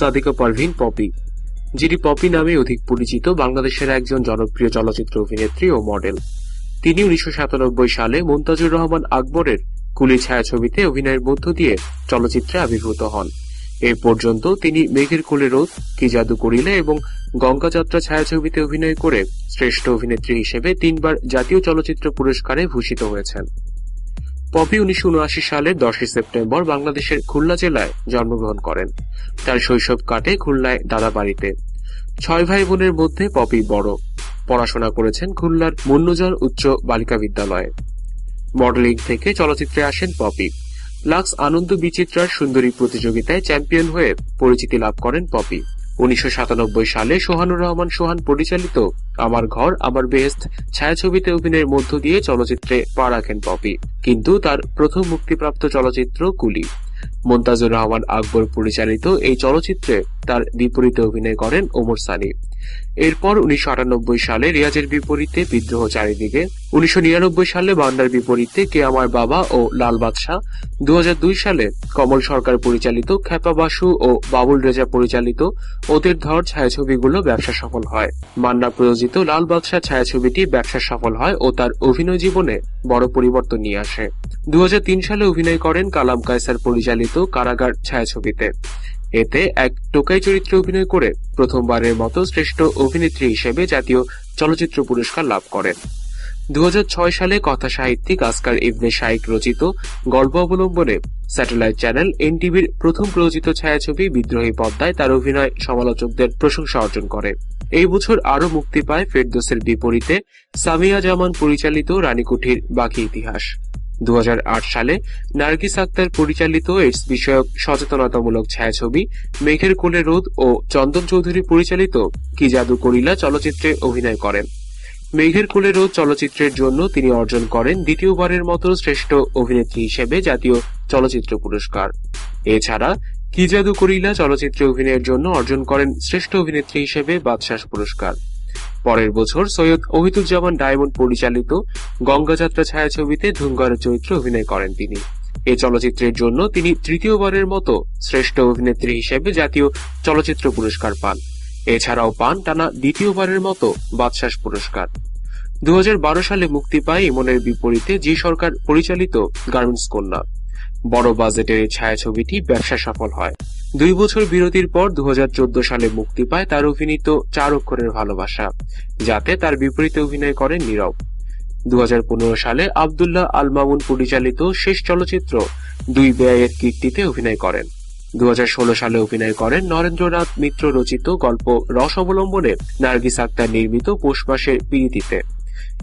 Sadika Parvin poppy, যিনি poppy নামে অধিক পরিচিত বাংলাদেশের একজন জনপ্রিয় চলচ্চিত্র অভিনেত্রী ও মডেল। তিনি উনিশশো সাতানব্বই সালে মুমতাজুর রহমান আকবরের কুলি ছায়াছবিতে অভিনয়ের মধ্য দিয়ে চলচ্চিত্রে আবির্ভূত হন। এ পর্যন্ত তিনি মেঘের কোলে রোদ, কি জাদু করিলে এবং গঙ্গাযাত্রা ছায়াছবিতে অভিনয় করে শ্রেষ্ঠ অভিনেত্রী হিসেবে তিনবার জাতীয় চলচ্চিত্র পুরস্কারে ভূষিত হয়েছেন। পপি উনিশশো সালের দশই সেপ্টেম্বর বাংলাদেশের খুলনা জেলায় জন্মগ্রহণ করেন। তার শৈশব কাটে খুলনায় দাদা বাড়িতে। ছয় ভাই বোনের মধ্যে পপি বড়। পড়াশোনা করেছেন খুলনার মুন্নুজন উচ্চ বালিকা বিদ্যালয়ে। মডেলিং থেকে চলচ্চিত্রে আসেন পপি। লাক্স আনন্দ বিচিত্রার সুন্দরী প্রতিযোগিতায় চ্যাম্পিয়ন হয়ে পরিচিতি লাভ করেন পপি। উনিশশো সাতানব্বই সালে সোহানুর রহমান সোহান পরিচালিত আমার ঘর, আমার বেহেস্ত ছায়াছবিতে অভিনয়ের মধ্য দিয়ে চলচ্চিত্রে পা রাখেন পপি। কিন্তু তার প্রথম মুক্তিপ্রাপ্ত চলচ্চিত্র কুলি। মন্তাজুর রহমান আকবর পরিচালিত এই চলচ্চিত্রে তার বিপরীতে অভিনয় করেন ওমর সানি। এরপর উনিশশো সালে রিয়াজের বিপরীতে বিদ্রোহ চারিদিকে, উনিশশো সালে বান্ডার বিপরীতে কে আমার বাবা ও লাল বাদশাহ দু সালে কমল সরকার পরিচালিত খ্যাপা বাসু ও বাবুল রেজা পরিচালিত ওদের ধর ছায়াছবিগুলো ব্যবসা সফল হয়। মান্না প্রযোজিত লাল বাদশাহ ছায়াছবিটি ব্যবসা সফল হয় ও তার অভিনয় জীবনে বড় পরিবর্তন নিয়ে আসে। দু হাজার তিন সালে অভিনয় করেন কালাম কায়সার পরিচালিত কারাগার ছায়াছবিতে। এতে এক টোকাই চরিত্রে অভিনয় করে প্রথমবারের মতো শ্রেষ্ঠ অভিনেত্রী হিসেবে জাতীয় চলচ্চিত্র পুরস্কার লাভ করেন। দু হাজার ছয় সালে কথা সাহিত্যিক আসকার ইবনে শাইক রচিত গল্প অবলম্বনে স্যাটেলাইট চ্যানেল এনটিভির প্রথম প্রযোজিত ছায়াছবি বিদ্রোহী পদ্মায় তার অভিনয় সমালোচকদের প্রশংসা অর্জন করে। এই বছর আরও মুক্তি পায় ফেরদোসের বিপরীতে সামিয়া জামান পরিচালিত রানীকুঠির বাকি ইতিহাস। দু হাজার আট সালে নার্গিস আক্তার পরিচালিত এইডস বিষয়ক সচেতনতামূলক ছায়াছবি মেঘের কোলে রোদ ও চন্দন চৌধুরী পরিচালিত কি জাদু করিলা চলচ্চিত্রে অভিনয় করেন। মেঘের কোলে রোদ চলচ্চিত্রের জন্য তিনি অর্জন করেন দ্বিতীয়বারের মতো শ্রেষ্ঠ অভিনেত্রী হিসেবে জাতীয় চলচ্চিত্র পুরস্কার। এছাড়া কি জাদু করিলা চলচ্চিত্রে অভিনয়ের জন্য অর্জন করেন শ্রেষ্ঠ অভিনেত্রী হিসেবে বাদশাহ পুরস্কার। পরের বছর সৈয়দ ওহিদুজ্জামান ডায়মন্ড পরিচালিত গঙ্গাযাত্রা ছায়াছবিতে ধুমঘরের চরিত্রে অভিনয় করেন তিনি। এ চলচ্চিত্রের জন্য তিনি তৃতীয়বারের মতো শ্রেষ্ঠ অভিনেত্রী হিসেবে জাতীয় চলচ্চিত্র পুরস্কার পান। এছাড়াও পান টানা দ্বিতীয়বারের মতো বাদশাস পুরস্কার। দু হাজার বারো সালে মুক্তি পায় ইমনের বিপরীতে জি সরকার পরিচালিত গার্মেন্টস কন্যা। বড় বাজেটের এই ছায়াছবিটি ব্যবসা সফল হয়। দুই বছর বিরতির পর দু হাজার চোদ্দ সালে মুক্তি পায় তার অভিনীত চার অক্ষরের ভালোবাসা, যাতে তার বিপরীতে অভিনয় করেন নীরব। দু সালে আবদুল্লাহ আল মামুন পরিচালিত শেষ চলচ্চিত্র দুই ব্যয়ের কীর্তিতে অভিনয় করেন। দু সালে অভিনয় করেন নরেন্দ্রনাথ মিত্র রচিত গল্প রস অবলম্বনে নার্গিস আক্তার নির্মিত পৌষ মাসের পিরিতিতে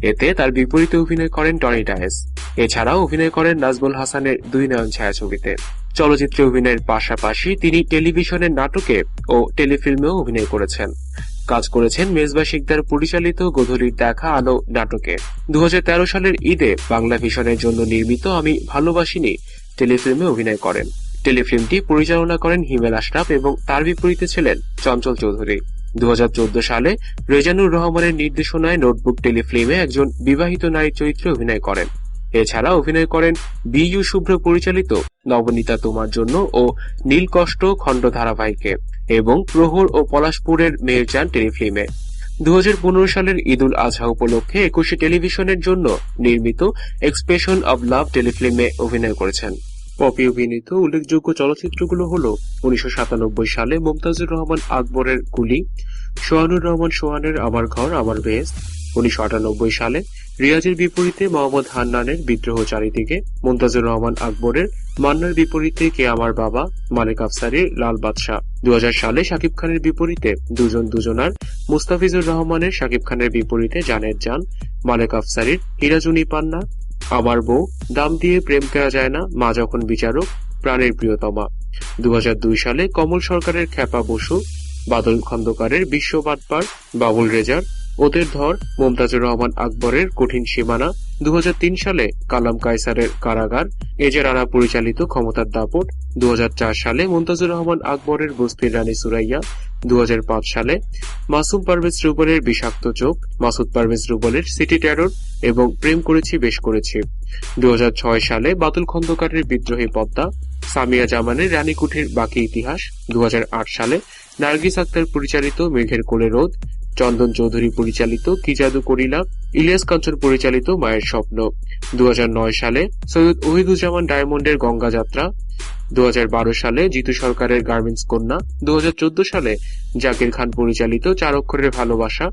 এতে তার বিপরীতে অভিনয় করেন টনি ডায়েস। এছাড়াও অভিনয় করেন নাজবুল হাসানের দুই নয়ন ছায়াছবিতে। চলচ্চিত্রে অভিনয়ের পাশাপাশি তিনি টেলিভিশনের নাটকে ও টেলিফিল্মেও অভিনয় করেছেন। কাজ করেছেন মেজবা শিকদার পরিচালিত গোধূলির দেখা আলো নাটকে। দুহাজার তেরো সালের ঈদে বাংলা ভিশনের জন্য নির্মিত আমি ভালোবাসিনি টেলিফিল্মে অভিনয় করেন। টেলিফিল্মটি পরিচালনা করেন হিমেল আশরাফ এবং তার বিপরীতে ছিলেন চঞ্চল চৌধুরী। দু হাজার চোদ্দ সালে রেজানুর রহমানের নির্দেশনায় নোটবুক টেলিফিল্মে একজন বিবাহিত নারীর চরিত্রে অভিনয় করেন। এছাড়া অভিনয় করেন বি ইউ শুভ্র পরিচালিত নবনীতা তোমার জন্য ও নীলকষ্ট খণ্ড ধারাবাহিকে এবং প্রহর ও পলাশপুরের মেয়েরজান টেলিফিল্মে। দু সালের ঈদুল আজহা উপলক্ষে একুশে টেলিভিশনের জন্য নির্মিত এক্সপ্রেশন অব লাভ টেলিফিল্মে অভিনয় করেছেন। পপি অভিনীত উল্লেখযোগ্য চলচ্চিত্রগুলো হল উনিশশো সাতানব্বই সালে মুমতাজুর রহমান আকবরের কুলি সোহানুর রহমান সোহানের আমার ঘর, আমার বেহেস্ত উনিশশো সালে রিয়াজের বিপরীতে মোহাম্মদ হান্নানের বিদ্রোহ চারিদিকে মুমতাজুর রহমান আকবরের মান্নার বিপরীতে কে আমার বাবা মালিক আফসারির লাল বাদশাহ। দু সালে শাকিব খানের বিপরীতে দুজন দুজনার, মুস্তাফিজুর রহমানের শাকিব খানের বিপরীতে জানের জান মালিক আফসারির হিরাজুনি পান্না, আমার বউ, দাম দিয়ে প্রেম করা যায় না, মা যখন বিচারক, প্রাণের প্রিয়তমা। দু হাজার দুই সালে কমল সরকারের খ্যাপা বসু, বাদল খন্দকারের বিশ্ব বাটপার, বাবুল রেজার ওদের ধর মমতাজুর রহমান আকবরের কঠিন সীমানা দু হাজার তিন সালে কালাম কায়সারের কারাগার এজে রানা পরিচালিত ক্ষমতার দাপট দু সালে মমতাজুর রহমান আকবরের বস্তির রানী সুরাইয়া, দুহাজার পাঁচ সালে মাসুম পারভেজ রুবলের বিষাক্ত চোখ, মাসুদ পারভেজ রুবলের সিটি টেরর এবং প্রেম করেছি, বেশ করেছি। দুহাজার ছয় সালে বাতুল খন্দকারের বিদ্রোহী পদ্মা, সামিয়া জামানের রানীকুঠির বাকি ইতিহাস। দু হাজার আট সালে নার্গিস আক্তার পরিচালিত মেঘের কোলে রোদ চন্দন চৌধুরী পরিচালিত, কি জাদু করিলা? ইলিয়াস কাঞ্চন পরিচালিত, মায়ের স্বপ্ন। দুহাজার নয় সালে সৈয়দ ওহিদুজ্জামান ডায়মন্ডের গঙ্গা যাত্রা। দুহাজার বারো সালে জিতু সরকারের গার্মেন্টস কন্যা। দুহাজার চোদ্দ সালে জাকির খান পরিচালিত, চার অক্ষরের ভালোবাসা।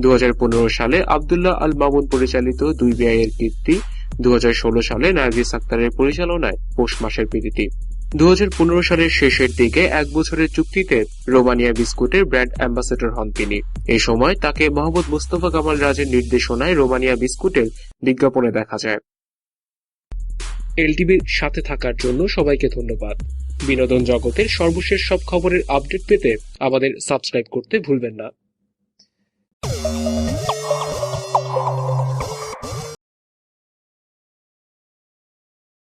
দু হাজার পনেরো সালে আবদুল্লাহ আল মামুন পরিচালিত, দুই ব্যয়ের কীর্তি। দু হাজার ষোলো সালে নার্গিস আক্তারের পরিচালনায় পৌষ মাসের প্রীতি। দু হাজার পনেরো সালের শেষের দিকে এক বছরের চুক্তিতে রোমানিয়া বিস্কুটের ব্র্যান্ড অ্যাম্বাসেডর হন তিনি। এই সময় তাকে মোহাম্মদ মুস্তফা কামাল রাজের নির্দেশনায় রোমানিয়া বিস্কুটের বিজ্ঞাপনে দেখা যায়। এলটিভির সাথে থাকার জন্য সবাইকে ধন্যবাদ। বিনোদন জগতের সর্বশেষ সব খবরের আপডেট পেতে আমাদের সাবস্ক্রাইব করতে ভুলবেন না।